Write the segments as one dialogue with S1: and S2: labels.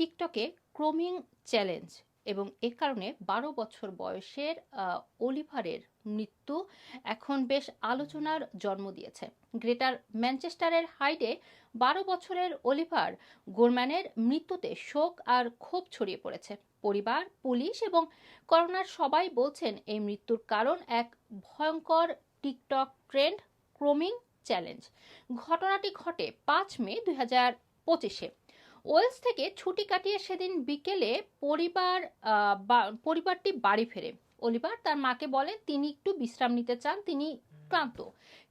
S1: টিকটকে ক্রোমিং চ্যালেঞ্জ এবং এ কারণে বারো বছর বয়সের অলিভারের মৃত্যু এখন বেশ আলোচনার জন্ম দিয়েছে। গ্রেটার ম্যানচেস্টারের হাইডে বারো বছরের অলিভার গোরম্যানের মৃত্যুতে শোক আর ক্ষোভ ছড়িয়ে পড়েছে। পরিবার, পুলিশ এবং করোনার সবাই বলছেন এই মৃত্যুর কারণ এক ভয়ঙ্কর টিকটক ট্রেন্ড ক্রোমিং চ্যালেঞ্জ। ঘটনাটি ঘটে পাঁচ মে দুই হাজার পঁচিশে। ওয়েলস থেকে ছুটি কাটিয়ে সেদিন বিকেলে পরিবার পরিবারটি বাড়ি ফেরে। অলিভার তার মাকে বলে তিনি একটু বিশ্রাম নিতে চান, তিনি ক্লান্ত।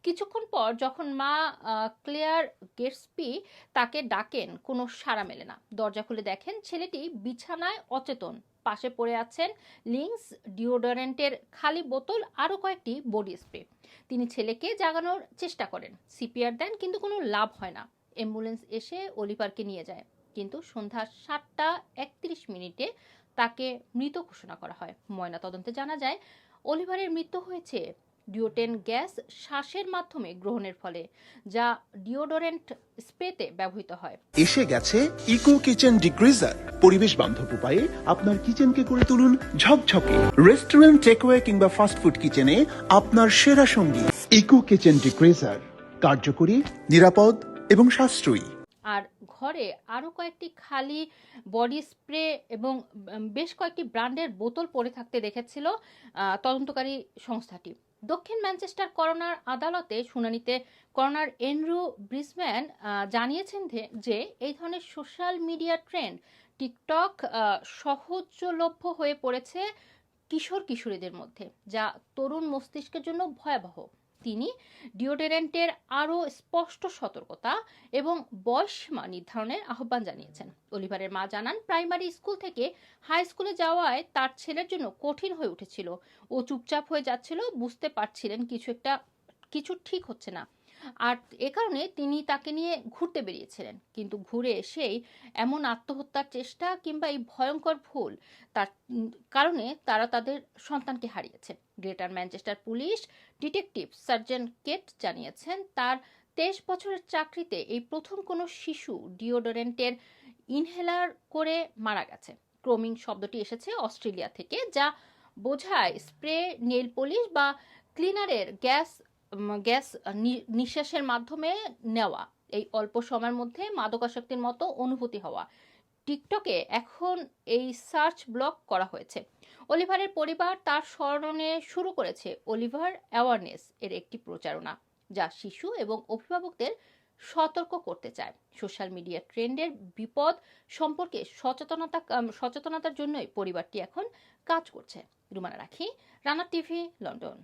S1: কিছুক্ষণ পর যখন মা ক্লেয়ার গেটসপি তাকে ডাকেন, কোনো সাড়া মেলে না। দরজা খুলে দেখেন ছেলেটি বিছানায় অচেতন। পাশে পড়ে আছেন লিংস ডিওডোরেন্টের খালি বোতল, আরও কয়েকটি বডি স্প্রে। তিনি ছেলেকে জাগানোর চেষ্টা করেন। সিপিআর দেন, কিন্তু কোনো লাভ হয় না। অ্যাম্বুলেন্স এসে অলিভারকে নিয়ে যায়। কিন্তু সন্ধ্যা সাতটা একত্রিশ মিনিটে তাকে মৃত ঘোষণা করা হয়। ময়না তদন্তে জানা যায়, অলিভারের মৃত্যু হয়েছে ডিওটেন গ্যাস শ্বাসের মাধ্যমে গ্রহণের ফলে, যা ডিওডোরেন্ট স্প্রেতে ব্যবহৃত হয়।
S2: এসে গেছে ইকো কিচেন ডিগ্রিজার পরিবেশ বান্ধব উপায়ে আপনার কিচেনকে করে তুলুন ঝকঝকে। রেস্টুরেন্ট, টেকওয়ে কিংবা ফাস্টফুড কিচেনে আপনার সেরা সঙ্গী। ইকো কিচেন ডিগ্রিজার কার্যকরী, নিরাপদ এবং সাশ্রয়ী।
S1: আর ঘরে আরও কয়েকটি খালি বডি স্প্রে এবং বেশ কয়েকটি ব্র্যান্ডের বোতল পড়ে থাকতে দেখেছিল তদন্তকারী সংস্থাটি। দক্ষিণ ম্যানচেস্টার করোনার আদালতে শুনানিতে করোনার এনরু ব্রিসম্যান জানিয়েছেন যে এই ধরনের সোশ্যাল মিডিয়া ট্রেন্ড টিকটক সহজলভ্য হয়ে পড়েছে কিশোর কিশোরীদের মধ্যে, যা তরুণ মস্তিষ্কের জন্য ভয়াবহ। তিনি ডিওডোরেন্টের আরও স্পষ্ট সতর্কতা এবং বয়সসীমা নির্ধারণের আহ্বান জানিয়েছেন। অলিভারের মা জানান, প্রাইমারি স্কুল থেকে হাই স্কুলে যাওয়ায় তার ছেলের জন্য কঠিন হয়ে উঠেছিল। ও চুপচাপ হয়ে যাচ্ছিল, বুঝতে পারছিলেন কিছু একটা, কিছু ঠিক হচ্ছে না। আর এ কারণে তিনি তাকে নিয়ে ঘুরতে বেরিয়েছিলেন। কিন্তু ঘুরে এসেই এমন আত্মহত্যার চেষ্টা কিংবা এই ভয়ঙ্কর ভুল তার কারণে তারা তাদের সন্তানকে হারিয়েছে। Greater Manchester police detective sergeant Kate জানিয়েছেন, তার তেইশ বছরের চাকরিতে এই প্রথম কোনো শিশু ডিওডোরেন্টের ইনহেলার করে মারা গেছে। ক্রোমিং শব্দটি এসেছে অস্ট্রেলিয়া থেকে, যা বোঝায় স্প্রে, নেল পলিশ বা ক্লিনারের গ্যাস গ্যাস নিঃশ্বাসের মাধ্যমে নেওয়া। এই অল্প সময়ের মধ্যে মাদকাসক্তির মতো অনুভূতি হওয়া। টিকটকে এখন এই সার্চ ব্লক করা হয়েছে। অলিভারের পরিবার তার স্মরণে শুরু করেছে অলিভার অ্যাওয়ারনেস এর একটি প্রচারণা, যা শিশু এবং অভিভাবকদের সতর্ক করতে চায়। সোশ্যাল মিডিয়া ট্রেন্ডের বিপদ সম্পর্কে সচেতনতা সচেতনতার জন্যই পরিবারটি এখন কাজ করছে। রুমানা রাখি, রানা টিভি, লন্ডন।